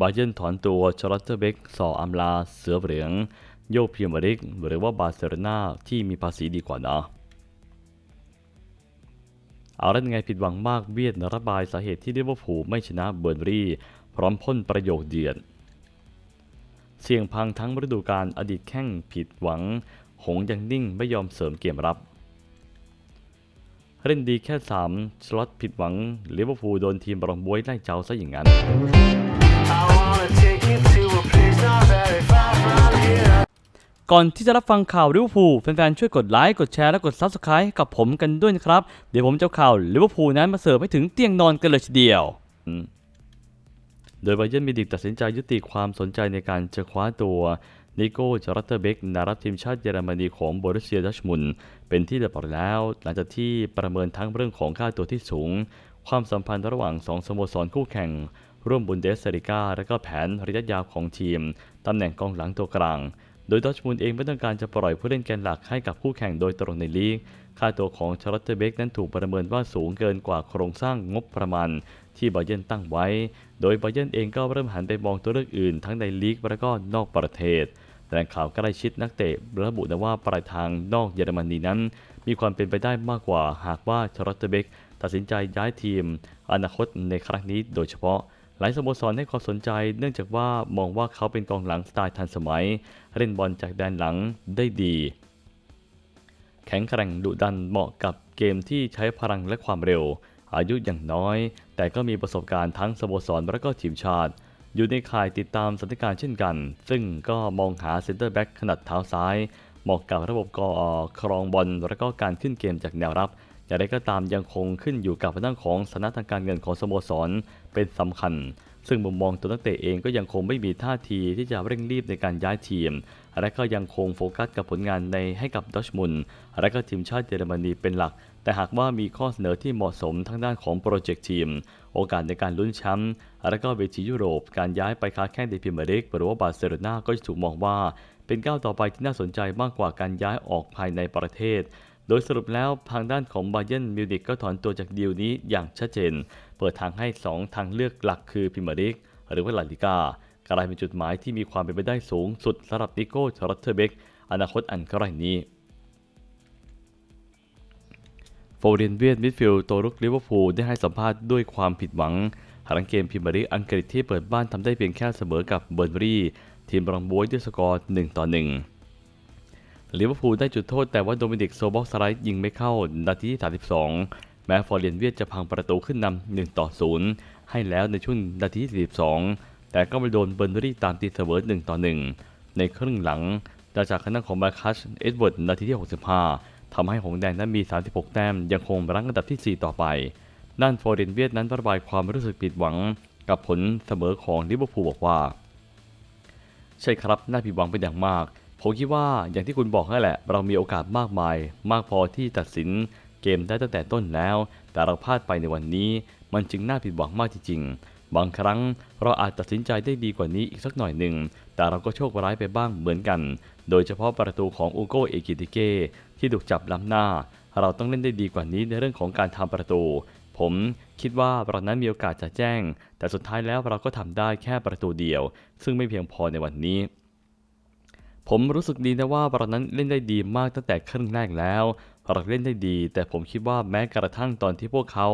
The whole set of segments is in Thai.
บาเยร์นถอนตัวชลอตเตอร์เบกสออำลา เสือเหลือง โยกพรีเมียร์ลีกหรือว่าบาร์เซโลนาที่มีภาษีดีกว่านะเอาแล้วไงผิดหวังมากเวียดระบายสาเหตุที่ลิเวอร์พูลไม่ชนะเบอร์นรีพร้อมพ่นประโยคเดือดเสี่ยงพังทั้งฤดูกาลอดีตแข้งผิดหวัง หงยังนิ่งไม่ยอมเสริมเกมรับเล่นดีแค่ 3 สล็อตผิดหวังลิเวอร์พูลโดนทีมบรองบวยไล่เจ้าซะอย่างนั้น ก่อนที่จะรับฟังข่าวลิเวอร์พูลแฟนๆ ช่วยกดไลค์ กดแชร์ และกด Subscribe กับผมกันด้วยนะครับ เดี๋ยวผมจะข่าวลิเวอร์พูลนั้นมาเสิร์ฟให้ถึงเตียงนอนกันเลยทีเดียว โดยไบเยร์นมิวนิกตัดสินใจยุติความสนใจในการจะคว้าตัวนิโก้จารัตเตอร์เบกนารับทีมชาติเยอรมนีของบรุสเซียดัชมุน เป็นที่เรียบร้อยแล้ว หลังจากที่ประเมินทั้งเรื่องของค่าตัวที่สูง ความสัมพันธ์ระหว่างสองสโมสรคู่แข่ง ร่วมบุนเดสเซริกาและก็แผนระยะยาวของทีมตำแหน่งกองหลังตัวกลาง โดยดอร์ทมุนด์เองไม่ต้องการจะปล่อยผู้เล่นแกนหลักให้กับคู่แข่งโดยตรงในลีก ค่าตัวของชาร์ลอตเตอร์เบกนั้นถูกประเมินว่าสูงเกินกว่าโครงสร้างงบประมาณที่บาเยนตั้งไว้ โดยบาเยนเองก็เริ่มหันไปมองตัวเลือกอื่น ทั้งในลีกและก็นอกประเทศแหล่งข่าวใกล้ชิดนักเตะระบุนะว่าปลายทางนอกเยอรมนีนั้น มีความเป็นไปได้มากกว่าหากว่าชาร์ลอตเตอร์เบกตัดสินใจย้ายทีม อนาคตในครั้งนี้โดยเฉพาะ หลายสโมสรให้ความสนใจเนื่องจากว่ามองว่าเขาเป็นกองหลังสไตล์ทันสมัย เล่นบอลจากแดนหลังได้ดี แข็งแกร่งดุดันเหมาะกับเกมที่ใช้พลังและความเร็ว อายุอย่างน้อย แต่ก็มีประสบการณ์ทั้งสโมสรและก็ทีมชาติ อยู่ในข่ายติดตามสถานการณ์เช่นกัน ซึ่งก็มองหาเซนเตอร์แบ็กขนาดเท้าซ้ายเหมาะกับระบบกอครองบอลและก็การขึ้นเกมจากแนวรับ อย่างไรก็ตามยังคงขึ้นอยู่กับทางของสถานะทางการเงินของสโมสรเป็นสำคัญ ซึ่งมุมมองตัวนักเตะเองก็ยังคงไม่มีท่าทีที่จะเร่งรีบในการย้ายทีม และก็ยังคงโฟกัสกับผลงานในให้กับดอชมุนและก็ทีมชาติเยอรมนีเป็นหลัก แต่หากว่ามีข้อเสนอที่เหมาะสมทางด้านของโปรเจกต์ทีม โอกาสในการลุ้นแชมป์และก็เวทียุโรป การย้ายไปค้าแข่งในพรีเมียร์ลีกหรือว่าบาร์เซโลนาก็จะถูกมองว่าเป็นก้าวต่อไปที่น่าสนใจมากกว่าการย้ายออกภายในประเทศ โดยสรุปแล้วทางด้านของบาเยร์นมิวนิกก็ถอนตัวจากดีลนี้อย่างชัดเจน เปิดทางให้ 2 ทางเลือกหลักคือพรีเมียร์ลีกหรือว่าลาลิกากลายเป็นจุดหมายที่มีความเป็นไปได้สูงสุดสำหรับนิโก้ชาร์ลอตเทอร์เบกอนาคตอันใกล้นี้โฟเรนเวียนมิดฟิลด์ตัวรุกลิเวอร์พูลได้ให้สัมภาษณ์ด้วยความผิดหวังหลังเกมพรีเมียร์ลีกอังกฤษที่เปิดบ้านทำได้เพียงแค่เสมอกับเบอร์นบรีทีมรองบวยด้วยสกอร์1ต่อ1 ลิเวอร์พูลได้จุดโทษแต่ว่าโดมินิกโซบอกสไลด์ยิงไม่เข้า นาทีที่ 32 แม้ฟอร์เรียนเวียดจะพังประตูขึ้นนำ1ต่อ 0 ให้แล้วในช่วงนาทีที่ 42 แต่ก็ไม่โดนเบอร์นรี่ตามตีเสมอ1ต่อ 1 ในครึ่งหลังจากคณะของมาคัสเอ็ดเวิร์ดนาทีที่ 65 ทำให้หงแดงนั้นมี 36 แต้ม ยังคงรั้งอันดับที่ 4 ต่อไป ด้านฟอร์เรนเวียดนั้นระบายความรู้สึกผิดหวังกับผลเสมอของลิเวอร์พูลบอกว่า ใช่ครับ น่าผิดหวังเป็นอย่างมาก ผมคิดว่าอย่างที่คุณบอกนั่นแหละ เรามีโอกาสมากมาย มากพอที่ตัดสินเกมได้ตั้งแต่ต้นแล้ว แต่เราพลาดไปในวันนี้ มันจึงน่าผิดหวังมากจริงๆ บางครั้งเราอาจตัดสินใจได้ดีกว่านี้อีกสักหน่อยหนึ่ง แต่เราก็โชคร้ายไปบ้างเหมือนกัน โดยเฉพาะประตูของอูโกเอกิติเกที่ถูกจับล้ำหน้า เราต้องเล่นได้ดีกว่านี้ในเรื่องของการทำประตู ผมคิดว่าเรานั้นมีโอกาสจะแจ้ง แต่สุดท้ายแล้วเราก็ทำได้แค่ประตูเดียว ซึ่งไม่เพียงพอในวันนี้ ผมรู้สึกดีนะว่าเรานั้นเล่นได้ดีมากตั้งแต่ครึ่งแรกแล้วเราเล่นได้ดี แต่ผมคิดว่าแม้กระทั่งตอนที่พวกเขา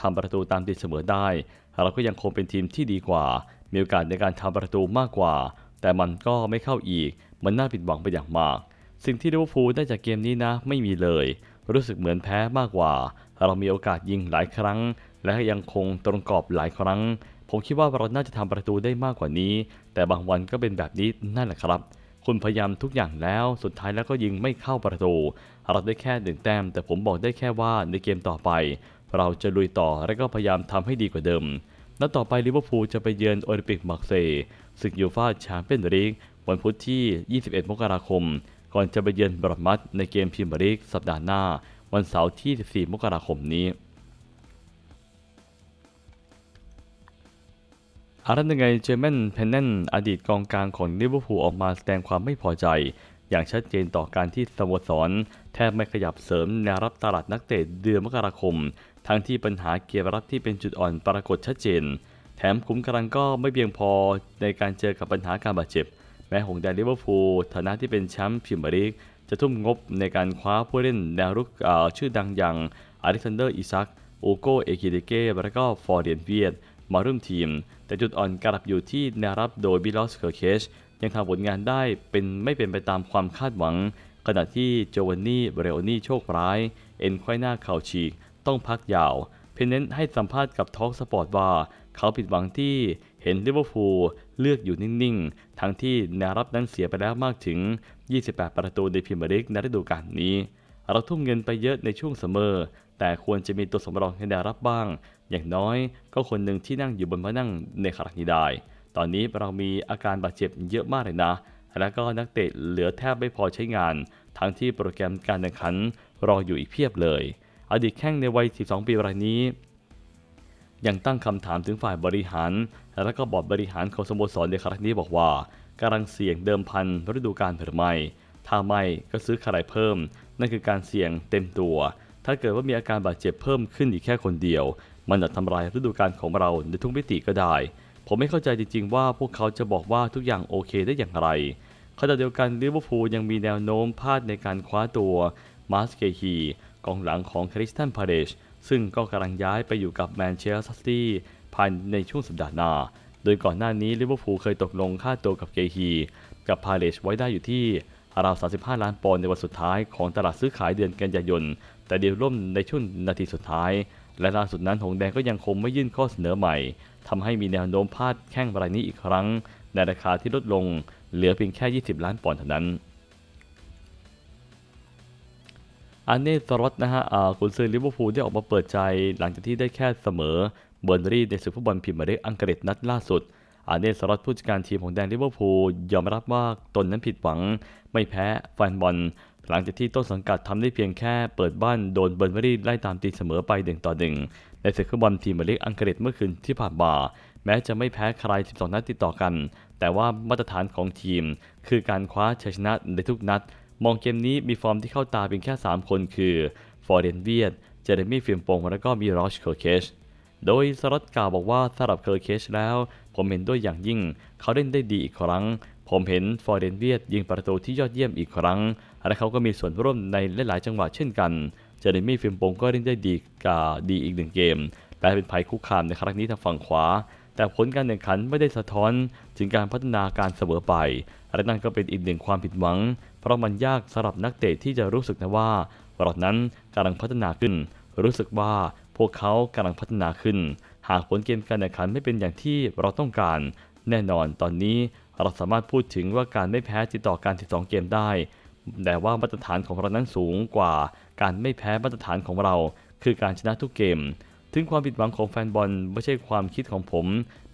ทำประตูตามตีเสมอได้ เราก็ยังคงเป็นทีมที่ดีกว่า มีโอกาสในการทำประตูมากกว่า แต่มันก็ไม่เข้าอีก มันน่าผิดหวังไปอย่างมาก สิ่งที่ลิเวอร์พูลได้จากเกมนี้นะ ไม่มีเลย รู้สึกเหมือนแพ้มากกว่า เรามีโอกาสยิงหลายครั้ง และยังคงตรงกรอบหลายครั้ง ผมคิดว่าเราน่าจะทำประตูได้มากกว่านี้ แต่บางวันก็เป็นแบบนี้นั่นแหละครับ คุณพยายามทุกอย่างแล้ว สุดท้ายแล้วก็ยิงไม่เข้าประตูเราได้แค่หนึ่งแต้ม แต่ผมบอกได้แค่ว่าในเกมต่อไป เราจะลุยต่อและก็พยายามทำให้ดีกว่าเดิม นัดต่อไปลิเวอร์พูลจะไปเยือนโอลิมปิกมาร์เซย์ศึกยูฟ่าแชมเปี้ยนส์ลีกวันพุธที่ 21 มกราคม ก่อนจะไปเยือนบรอดมัดในเกมพรีเมียร์ลีกสัปดาห์หน้า วันเสาร์ที่ 14 มกราคมนี้ อารันยังไงเจอร์แมนเพนเนนอดีตกองกลางของลิเวอร์พูลออกมาแสดงความไม่พอใจ อย่างชัดเจนต่อการที่สโมสร แทบไม่ขยับเสริมแนวรับตลาดนักเตะเดือนมกราคม ทั้งที่ปัญหาเกมรับที่เป็นจุดอ่อนปรากฏชัดเจน แถมขุมกำลังก็ไม่เพียงพอในการเจอกับปัญหาการบาดเจ็บ แม้หงแดงลิเวอร์พูลฐานะที่เป็นแชมป์พรีเมียร์ลีกจะทุ่มงบในการคว้าผู้เล่นแนวรุกอ่อชื่อดังอย่างอเล็กซานเดอร์อิซักโอโกเอกิเดเกและก็ฟอร์เดนเวียด มาร่วมทีม แต่จุดอ่อนกลับอยู่ที่แนวรับโดยบิลอสเคอร์เคชยังทำผลงานได้เป็นไม่เป็นไปตามความคาดหวัง ขณะที่โจวานนี่เรโอนี่โชคร้าย เอ็นไขว้หน้าเข่าฉีก ต้องพักยาว เพนเนนให้สัมภาษณ์กับทอล์กสปอร์ตว่า เขาผิดหวังที่เห็นลิเวอร์พูลเลือกอยู่นิ่ง ๆ ทั้งที่แนวรับนั้นเสียไปแล้วมากถึง 28 ประตูในพรีเมียร์ลีกในฤดูกาลนี้ เราทุ่มเงินไปเยอะในช่วงเสมอ แต่ควรจะมีตัวสำรองให้แนวรับบ้าง อย่างน้อยก็คนหนึ่งที่นั่งอยู่บนมานั่งในขณะนี้ได้ ตอนนี้เรามีอาการบาดเจ็บเยอะมากเลยนะ และก็นักเตะเหลือแทบไม่พอใช้งาน ทั้งที่โปรแกรมการแข่งขันรออยู่อีกเพียบเลย อดีตแข้งในวัย 12 ปีรายนี้ ยังตั้งคำถามถึงฝ่ายบริหาร และก็บอร์ดบริหารของสโมสรในครั้งนี้บอกว่ากำลังเสี่ยงเดิมพันฤดูกาลหรือไม่ถ้าไม่ก็ซื้อใครเพิ่ม นั่นคือการเสี่ยงเต็มตัว ถ้าเกิดว่ามีอาการบาดเจ็บเพิ่มขึ้นอีกแค่คนเดียว มันจะทำลายฤดูกาลของเราในทุกมิติก็ได้ ผมไม่เข้าใจจริงๆว่าพวกเขาจะบอกว่าทุกอย่างโอเคได้อย่างไรขณะเดียวกันลิเวอร์พูลยังมีแนวโน้มพลาดในการคว้าตัวมาสเกฮีกองหลังของคริสตันพาเดชซึ่งก็กำลังย้ายไปอยู่กับแมนเชสเตอร์ซิตี้ภายในช่วงสัปดาห์หน้า โดยก่อนหน้านี้ลิเวอร์พูลเคยตกลงค่าตัวกับเกฮีกับพาเดชไว้ได้อยู่ที่ ราว 35 ล้านปอนด์ในวันสุดท้ายของตลาดซื้อขายเดือนกันยายน แต่เดียวร่มในช่วงนาทีสุดท้าย และล่าสุดนั้นหงแดงก็ยังคงไม่ยื่นข้อเสนอใหม่ทำให้มีแนวโน้มพลาดแข้งรายนี้อีกครั้ง ในราคาที่ลดลงเหลือเพียงแค่ 20 ล้านปอนด์เท่านั้นอันเน่สรอตนะฮะอ่ากุนซือลิเวอร์พูลได้ออกมาเปิดใจ หลังจากที่ได้แค่เสมอเบอร์นรีในศึกฟุตบอลพรีเมียร์ลีกอังกฤษนัดล่าสุด อันเน่สรอตผู้จัดการทีมของแดนลิเวอร์พูลยอมรับว่าตนนั้นผิดหวัง ไม่แพ้แฟนบอล หลังจากที่ต้นสังกัดทำได้เพียงแค่เปิดบ้านโดนเบอร์นรี่ไล่ตามตีเสมอไปหนึ่งต่อหนึ่งในศึกฟุตบอลพรีมียร์ลีกอังกฤษเมื่อคืนที่ผ่านมาแม้จะไม่แพ้ใคร 12 นัดติดต่อกัน แต่ว่ามาตรฐานของทีม คือการคว้าชัยชนะในทุกนัด มองเกมนี้มีฟอร์มที่เข้าตาเพียงแค่ 3 คนคือฟอร์เดนเวียดเจเรมี่ฟิล์มปงและก็มีรอชเคอร์เคชโดยสล็อตกล่าวบอกว่าสำหรับเคอร์เคชแล้ว ผมเห็นด้วยอย่างยิ่ง เขาเล่นได้ดีอีกครั้ง ผมเห็นฟอร์เดนเวียดยิงประตูที่ยอดเยี่ยมอีกครั้ง และเขาก็มีส่วนร่วมในหลายๆจังหวะเช่นกัน เจเรมี่ฟิล์มปงก็เล่นได้ดีกาดีอีกหนึ่งเกมแลเป็นภัยคุกคามในครั้งนี้ทางฝั่งขวา แต่ผลการแข่งขันไม่ได้สะท้อนถึงการพัฒนาการเสมอไป และนั่นก็เป็นอีกหนึ่งความผิดหวัง เพราะมันยากสำหรับนักเตะที่จะรู้สึกนะว่าเรานั้นกำลังพัฒนาขึ้น รู้สึกว่า พวกเขากำลังพัฒนาขึ้น หากผลเกมการแข่งขันไม่เป็นอย่างที่เราต้องการ แน่นอนตอนนี้เราสามารถพูดถึงว่าการไม่แพ้ติดต่อการ 12 เกมได้ แต่ว่ามาตรฐานของเรานั้นสูงกว่า การไม่แพ้มาตรฐานของเรา คือการชนะทุกเกม ถึงความผิดหวังของแฟนบอลไม่ใช่ความคิดของผม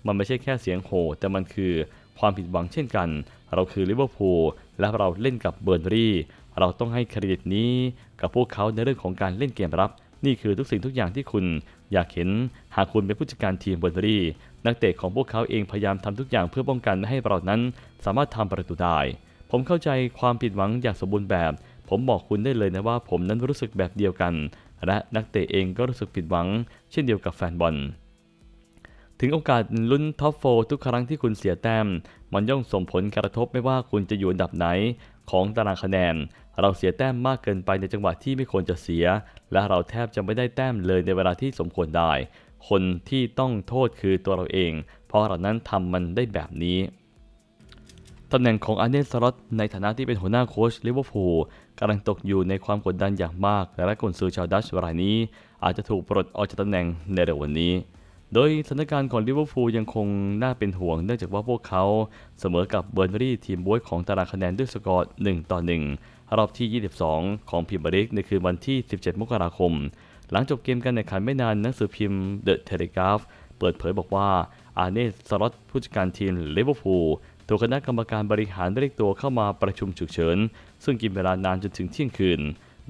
มันไม่ใช่แค่เสียงโห่แต่มันคือความผิดหวังเช่นกัน เราคือลิเวอร์พูลและเราเล่นกับเบอร์นรี่ เราต้องให้เครดิตนี้กับพวกเขาในเรื่องของการเล่นเกมรับ นี่คือทุกสิ่งทุกอย่างที่คุณอยากเห็นหากคุณเป็นผู้จัดการทีมเบอร์นรี่นักเตะของพวกเขาเองพยายามทำทุกอย่างเพื่อป้องกันไม่ให้เรานั้น สามารถทำประตูได้ ผมเข้าใจความผิดหวังอย่างสมบูรณ์แบบ ผมบอกคุณได้เลยนะว่าผมนั้นรู้สึกแบบเดียวกัน และนักเตะเองก็รู้สึกผิดหวัง เช่นเดียวกับแฟนบอลถึงโอกาสลุ้นท็อปโฟทุกครั้งที่คุณเสียแต้ม มันย่อมส่งผลกระทบไม่ว่าคุณจะอยู่อันดับไหน ของตารางคะแนน เราเสียแต้มมากเกินไปในจังหวะที่ไม่ควรจะเสีย และเราแทบจะไม่ได้แต้มเลยในเวลาที่สมควรได้ คนที่ต้องโทษคือตัวเราเอง เพราะเรานั้นทำมันได้แบบนี้ตำแหน่งของอาร์เนสล็อตในฐานะที่เป็นหัวหน้าโค้ชลิเวอร์พูลกำลังตกอยู่ในความกดดันอย่างมาก และกุนซือชาวดัชรายนี้ อาจจะถูกปลดออกจากตำแหน่งในเร็ววันนี้ โดยสถานการณ์ของลิเวอร์พูลยังคงน่าเป็นห่วง เนื่องจากว่าพวกเขาเสมอกับเบอร์นรี่ทีมบวยของตารางคะแนนด้วยสกอร์ 1 ต่อ 1 รอบที่ 22 ของพรีเมียร์ลีกในคืนวันที่ 17 มกราคม หลังจบเกมการแข่งขันไม่นานหนังสือพิมพ์เดอะเทเลกราฟเปิดเผยบอกว่าอาร์เนสล็อตผู้จัดการทีมลิเวอร์พูลถูกคณะกรรมการบริหารเรียกตัวเข้ามาประชุมฉุกเฉิน ซึ่งกินเวลานานจนถึงเที่ยงคืน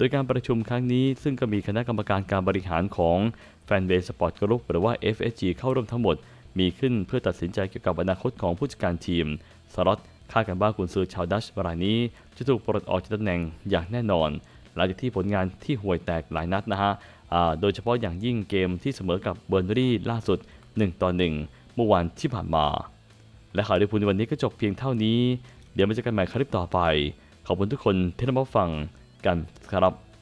ยการประชุมครั้งนี้ซึ่งก็มีคณะกรรมการการบริหารของแฟนเบสสปอร์ตกรุ๊ปหรือว่า FSG เข้าร่วมทั้งหมด มีขึ้นเพื่อตัดสินใจเกี่ยวกับอนาคตของผู้จัดการทีมสล็อตคาดกันว่ากุนซือชาวดัชรายนี้ จะถูกปลดออกจากตำแหน่งอย่างแน่นอน หลังจากที่ผลงานที่ห่วยแตกหลายนัดนะฮะโดยเฉพาะอย่างยิ่งเกมที่เสมอกับเบอร์นรี่ล่าสุด 1 ต่อ 1 เมื่อวันที่ผ่านมา และข่าวลิเวอร์พูลในวันนี้ก็จบเพียงเท่านี้ เดี๋ยวมาเจอกันใหม่คลิปต่อไป ขอบคุณทุกคนที่ได้มาฟัง กันครับ